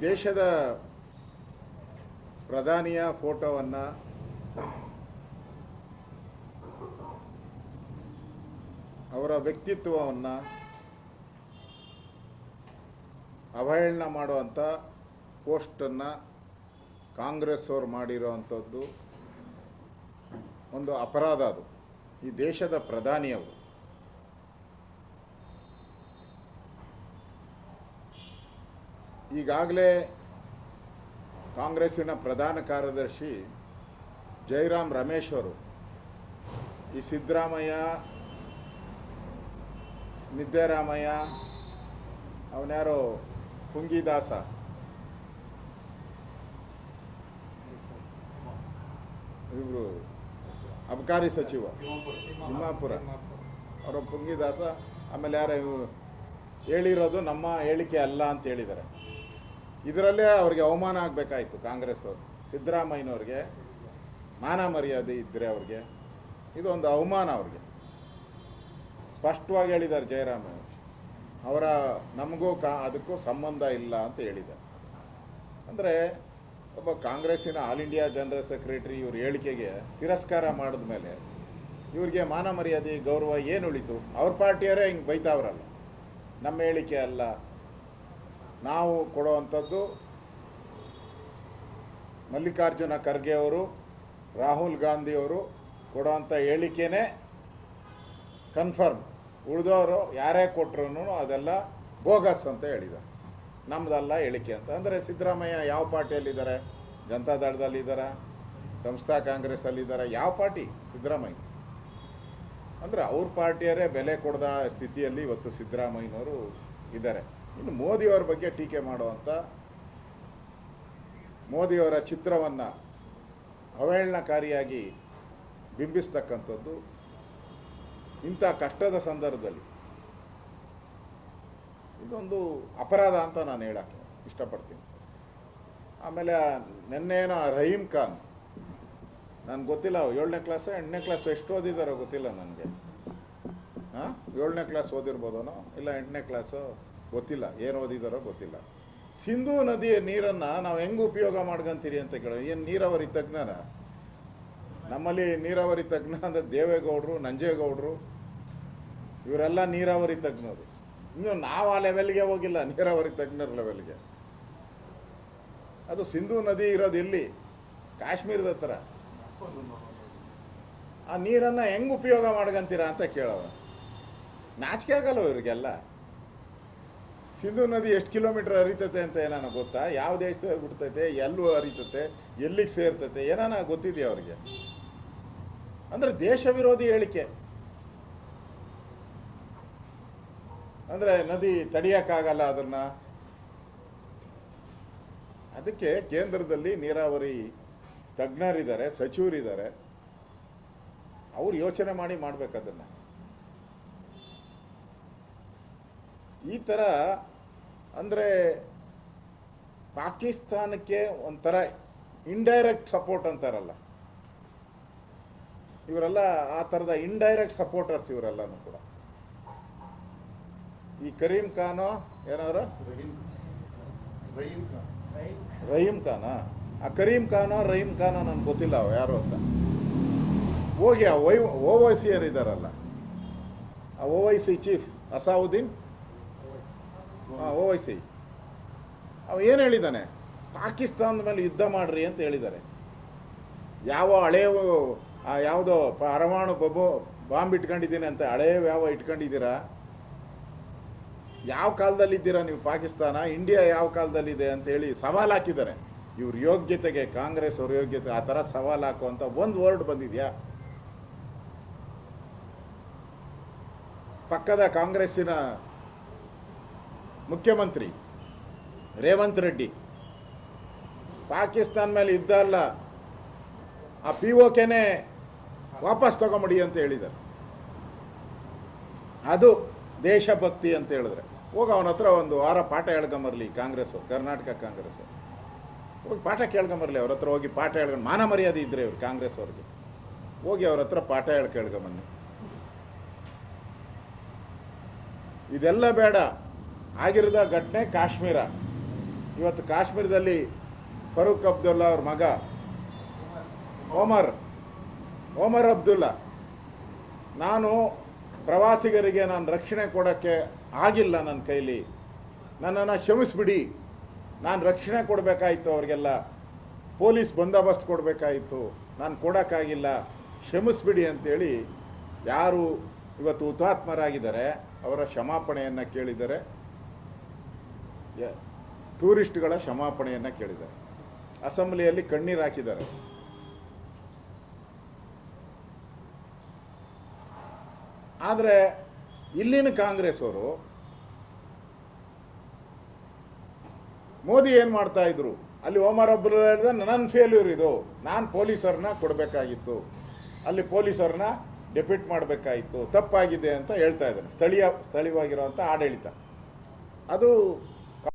ದೇಶದ ಪ್ರಧಾನಿಯ ಫೋಟೋವನ್ನು ಅವರ ವ್ಯಕ್ತಿತ್ವವನ್ನು ಅವಹೇಳನ ಮಾಡುವಂಥ ಪೋಸ್ಟನ್ನು ಕಾಂಗ್ರೆಸ್ ಅವರು ಮಾಡಿರೋ ಒಂದು ಅಪರಾಧ ಅದು. ಈ ದೇಶದ ಪ್ರಧಾನಿಯವರು. ಈಗಾಗಲೇ ಕಾಂಗ್ರೆಸ್ಸಿನ ಪ್ರಧಾನ ಕಾರ್ಯದರ್ಶಿ ಜೈರಾಮ್ ರಮೇಶ್ ಅವರು ಈ ಸಿದ್ದರಾಮಯ್ಯ, ನಿದ್ದೆರಾಮಯ್ಯ, ಅವನ್ಯಾರೋ ಪುಂಗಿದಾಸ ಇವರು ಅಬಕಾರಿ ಸಚಿವ. ತಿಮ್ಮಾಪುರ. ಅವರ ಪುಂಗಿದಾಸ ಆಮೇಲೆ ಯಾರು ಹೇಳಿರೋದು ನಮ್ಮ ಹೇಳಿಕೆ ಅಲ್ಲ ಅಂತ ಹೇಳಿದ್ದಾರೆ. ಇದರಲ್ಲೇ ಅವ್ರಿಗೆ ಅವಮಾನ ಆಗಬೇಕಾಯ್ತು ಕಾಂಗ್ರೆಸ್ ಅವರು ಸಿದ್ದರಾಮಯ್ಯನವ್ರಿಗೆ ಮಾನ ಮರ್ಯಾದೆ ಇದ್ದರೆ ಅವ್ರಿಗೆ ಇದೊಂದು ಅವಮಾನ ಅವ್ರಿಗೆ. ಸ್ಪಷ್ಟವಾಗಿ ಹೇಳಿದ್ದಾರೆ ಜಯರಾಮ ಅವರ ನಮಗೂ ಕಾ ಅದಕ್ಕೂ ಸಂಬಂಧ ಇಲ್ಲ ಅಂತ ಹೇಳಿದ್ದಾರೆ. ಅಂದರೆ ಒಬ್ಬ ಕಾಂಗ್ರೆಸ್ಸಿನ ಆಲ್ ಇಂಡಿಯಾ ಜನರಲ್ ಸೆಕ್ರೆಟರಿ ಇವ್ರ ಹೇಳಿಕೆಗೆ ತಿರಸ್ಕಾರ ಮಾಡಿದ ಮೇಲೆ ಇವ್ರಿಗೆ ಮಾನ ಮರ್ಯಾದೆ, ಗೌರವ ಏನು ಉಳಿತು ಅವ್ರ ಪಾರ್ಟಿಯವರೇ ಹಿಂಗೆ ಬೈತಾವ್ರಲ್ಲ. ನಮ್ಮ ಹೇಳಿಕೆ ಅಲ್ಲ. ನಾವು ಕೊಡುವಂಥದ್ದು ಮಲ್ಲಿಕಾರ್ಜುನ ಖರ್ಗೆ ಅವರು, ರಾಹುಲ್ ಗಾಂಧಿಯವರು ಕೊಡುವಂಥ ಹೇಳಿಕೆನೇ ಕನ್ಫರ್ಮ್ ಉಳಿದವರು ಯಾರೇ ಕೊಟ್ಟರು ಅದೆಲ್ಲ ಬೋಗಸ್ ಅಂತ ಹೇಳಿದ್ದಾರೆ. ನಮ್ಮದಲ್ಲ ಹೇಳಿಕೆ ಅಂತ. ಅಂದರೆ ಸಿದ್ದರಾಮಯ್ಯ ಯಾವ ಪಾರ್ಟಿಯಲ್ಲಿದ್ದಾರೆ? ಜನತಾದಳದಲ್ಲಿದ್ದಾರೆ ಸಂಸ್ಥಾ ಕಾಂಗ್ರೆಸ್ಸಲ್ಲಿದ್ದಾರೆ? ಯಾವ ಪಾರ್ಟಿ? ಸಿದ್ದರಾಮಯ್ಯ. ಅಂದರೆ ಅವ್ರ ಪಾರ್ಟಿಯರೇ ಬೆಲೆ ಕೊಡದ ಸ್ಥಿತಿಯಲ್ಲಿ ಇವತ್ತು ಸಿದ್ದರಾಮಯ್ಯನವರು ಇದ್ದಾರೆ. ಇನ್ನು ಮೋದಿಯವರ ಬಗ್ಗೆ ಟೀಕೆ ಮಾಡುವಂಥ ಮೋದಿಯವರ ಚಿತ್ರವನ್ನು ಅವಹೇಳನಕಾರಿಯಾಗಿ ಬಿಂಬಿಸ್ತಕ್ಕಂಥದ್ದು ಇಂಥ ಕಷ್ಟದ ಸಂದರ್ಭದಲ್ಲಿ. ಇದೊಂದು ಅಪರಾಧ ಅಂತ ನಾನು ಹೇಳಕ್ಕೆ ಇಷ್ಟಪಡ್ತೀನಿ. ಆಮೇಲೆ ನಿನ್ನೇನೋ ರಹೀಮ್ ಖಾನ್, ನನಗೆ ಗೊತ್ತಿಲ್ಲ, ಏಳನೇ ಕ್ಲಾಸ್ ಎಂಟನೇ ಕ್ಲಾಸ್ ಎಷ್ಟು ಓದಿದಾರೋ ಗೊತ್ತಿಲ್ಲ ನನಗೆ. ಹಾಂ ಏಳನೇ ಕ್ಲಾಸ್ ಓದಿರ್ಬೋದೋನೋ ಇಲ್ಲ ಎಂಟನೇ ಕ್ಲಾಸು ಗೊತ್ತಿಲ್ಲ, ಏನು ಓದಿದಾರೋ ಗೊತ್ತಿಲ್ಲ. ಸಿಂಧೂ ನದಿಯ ನೀರನ್ನು ನಾವು ಹೆಂಗೆ ಉಪಯೋಗ ಮಾಡ್ಕೊಂತೀರಿ ಅಂತ ಕೇಳೋ ಏನು ನೀರಾವರಿ ತಜ್ಞನ? ನಮ್ಮಲ್ಲಿ ನೀರಾವರಿ ತಜ್ಞ ಅಂದರೆ ದೇವೇಗೌಡರು, ನಂಜೇಗೌಡರು, ಇವರೆಲ್ಲ ನೀರಾವರಿ ತಜ್ಞರು. ಇನ್ನು ನಾವು ಆ ಲೆವೆಲ್ಗೆ ಹೋಗಿಲ್ಲ, ನೀರಾವರಿ ತಜ್ಞರ ಲೆವೆಲ್ಗೆ ಅದು ಸಿಂಧೂ ನದಿ ಇರೋದು ಎಲ್ಲಿ? ಕಾಶ್ಮೀರದ ಹತ್ರ. ಆ ನೀರನ್ನು ಹೆಂಗೆ ಉಪಯೋಗ ಮಾಡ್ಕೊಂತೀರಾ ಅಂತ ಕೇಳೋ ನಾಚಿಕೆ ಆಗಲ್ಲ ಇವ್ರಿಗೆಲ್ಲ? ಸಿಂಧೂ ನದಿ ಎಷ್ಟು ಕಿಲೋಮೀಟರ್ ಹರಿತತೆ ಅಂತ ಏನಾನ ಗೊತ್ತಾ? ಯಾವ ದೇಶದಲ್ಲಿ ಬಿಡ್ತೈತೆ, ಎಲ್ಲೂ ಹರಿತತೆ, ಎಲ್ಲಿಗೆ ಸೇರ್ತತೆ, ಏನಾನ ಗೊತ್ತಿದೆಯಾ ಅವ್ರಿಗೆ? ಅಂದರೆ ದೇಶ ವಿರೋಧಿ ಹೇಳಿಕೆ. ಅಂದ್ರೆ ನದಿ ತಡಿಯೋಕ್ಕಾಗಲ್ಲ ಅದನ್ನ. ಅದಕ್ಕೆ ಕೇಂದ್ರದಲ್ಲಿ ನೀರಾವರಿ ತಜ್ಞರಿದ್ದಾರೆ, ಸಚಿವರಿದ್ದಾರೆ. ಅವ್ರು ಯೋಚನೆ ಮಾಡಿ ಮಾಡ್ಬೇಕು ಅದನ್ನು. ಈ ಥರ ಅಂದರೆ ಪಾಕಿಸ್ತಾನಕ್ಕೆ ಒಂಥರ ಇಂಡೈರೆಕ್ಟ್ ಸಪೋರ್ಟ್ ಅಂತಾರಲ್ಲ. ಇವರೆಲ್ಲ ಆ ಥರದ ಇಂಡೈರೆಕ್ಟ್ ಸಪೋರ್ಟರ್ಸ್ ಇವರೆಲ್ಲನೂ ಕೂಡ. ಈ ಕರೀಂ ಖಾನು ಏನಾದ್ರು? ರಹೀಂ ಖಾನಾ. ಆ ಕರೀಂ ಖಾನೋ ರಹೀಂ ಖಾನೋ ನನಗೆ ಗೊತ್ತಿಲ್ಲ ಅವ ಯಾರು ಅಂತ. ಹೋಗಿ ಆ ವೈ ಓ ವೈ ಸಿ ಏನಿದ್ದಾರಲ್ಲ ಆ O Y C chief Asaduddin ಹಾಂ ಓ ವೈ ಅವ ಏನು ಹೇಳಿದ್ದಾನೆ ಪಾಕಿಸ್ತಾನದ ಮೇಲೆ ಯುದ್ಧ ಮಾಡ್ರಿ ಅಂತ ಹೇಳಿದ್ದಾರೆ ಯಾವ ಹಳೆಯ ಯಾವುದೋ ಪರಮಾಣು ಬೊಬ್ಬು, ಬಾಂಬ್ ಇಟ್ಕೊಂಡಿದ್ದೀನಿ ಅಂತ ಹಳೆಯ ಯಾವ ಇಟ್ಕೊಂಡಿದ್ದೀರಾ? ಯಾವ ಕಾಲದಲ್ಲಿದ್ದೀರಾ ನೀವು ಪಾಕಿಸ್ತಾನ? ಇಂಡಿಯಾ ಯಾವ ಕಾಲದಲ್ಲಿದೆ ಅಂತ ಹೇಳಿ ಸವಾಲು ಹಾಕಿದ್ದಾರೆ ಇವ್ರ ಯೋಗ್ಯತೆಗೆ ಕಾಂಗ್ರೆಸ್ ಅವ್ರ ಯೋಗ್ಯತೆ, ಆ ಥರ ಸವಾಲು ಹಾಕುವಂಥ ಒಂದು ವರ್ಡ್ ಬಂದಿದೆಯಾ? ಪಕ್ಕದ ಕಾಂಗ್ರೆಸ್ಸಿನ ಮುಖ್ಯಮಂತ್ರಿ ರೇವಂತ್ ರೆಡ್ಡಿ ಪಾಕಿಸ್ತಾನ ಮೇಲೆ ಯುದ್ಧ ಅಲ್ಲ, ಆ ಪಿ ಓಕೆನೇ ವಾಪಸ್ ತಗೊಂಬಿಡಿ ಅಂತ ಹೇಳಿದ್ದಾರೆ. ಅದು ದೇಶಭಕ್ತಿ ಅಂತ ಹೇಳಿದ್ರೆ. ಹೋಗಿ ಅವನ ಹತ್ರ ಒಂದು ವಾರ ಪಾಠ ಹೇಳ್ಕೊಂಬರ್ಲಿ, ಕಾಂಗ್ರೆಸ್ ಕರ್ನಾಟಕ ಕಾಂಗ್ರೆಸ್ ಹೋಗಿ ಪಾಠ ಕೇಳ್ಕೊಂಬರ್ಲಿ, ಅವ್ರ ಹತ್ರ ಹೋಗಿ ಪಾಠ ಹೇಳ್ಕೊಂಡು ಮಾನ ಮರ್ಯಾದೆ ಇದ್ರೆ ಇವ್ರು ಕಾಂಗ್ರೆಸ್ ಅವ್ರಿಗೆ. ಹೋಗಿ ಅವ್ರ ಹತ್ರ ಪಾಠ ಹೇಳ್ಕೇಳ್ಕೊಂಬನ್ನಿ ಇದೆಲ್ಲ ಬೇಡ. ಆಗಿರೋದ ಘಟನೆ ಕಾಶ್ಮೀರ. ಇವತ್ತು ಕಾಶ್ಮೀರದಲ್ಲಿ ಫರೂಕ್ ಅಬ್ದುಲ್ಲಾ ಅವ್ರ ಮಗ ಓಮರ್ ಓಮರ್ ಅಬ್ದುಲ್ಲಾ. ನಾನು ಪ್ರವಾಸಿಗರಿಗೆ ನಾನು ರಕ್ಷಣೆ ಕೊಡೋಕ್ಕೆ ಆಗಿಲ್ಲ ನನ್ನ ಕೈಲಿ. ನನ್ನನ್ನು ಕ್ಷಮಿಸ್ಬಿಡಿ. ನಾನು ರಕ್ಷಣೆ ಕೊಡಬೇಕಾಯಿತು ಅವ್ರಿಗೆಲ್ಲ. ಪೊಲೀಸ್ ಬಂದೋಬಸ್ತ್ ಕೊಡಬೇಕಾಯಿತು. ನಾನು ಕೊಡೋಕ್ಕಾಗಿಲ್ಲ. ಕ್ಷಮಿಸ್ಬಿಡಿ ಅಂತೇಳಿ ಯಾರು ಇವತ್ತು ಹುತಾತ್ಮರಾಗಿದ್ದಾರೆ, ಅವರ ಕ್ಷಮಾಪಣೆಯನ್ನು ಕೇಳಿದ್ದಾರೆ. ಟೂರಿಸ್ಟ್ಗಳ ಕ್ಷಮಾಪಣೆಯನ್ನು ಕೇಳಿದ್ದಾರೆ. ಅಸೆಂಬ್ಲಿಯಲ್ಲಿ ಕಣ್ಣೀರು ಹಾಕಿದ್ದಾರೆ. ಆದರೆ ಇಲ್ಲಿನ ಕಾಂಗ್ರೆಸ್ ಅವರು ಮೋದಿ ಏನು ಮಾಡ್ತಾ ಇದ್ರು? ಅಲ್ಲಿ ಓಮರ್ ಒಬ್ಬರು ಹೇಳಿದ, ನನ್ನ ಫೇಲ್ಯೂರ್ ಇದು. ನಾನು ಪೊಲೀಸರನ್ನ ಕೊಡಬೇಕಾಗಿತ್ತು. ಅಲ್ಲಿ ಪೊಲೀಸರನ್ನ ಡೆಪ್ಯೂಟ್ ಮಾಡಬೇಕಾಗಿತ್ತು. ತಪ್ಪಾಗಿದೆ ಅಂತ ಹೇಳ್ತಾ ಇದ್ದಾರೆ ಸ್ಥಳೀಯ ಸ್ಥಳೀಯವಾಗಿರುವಂಥ ಆಡಳಿತ. ಅದು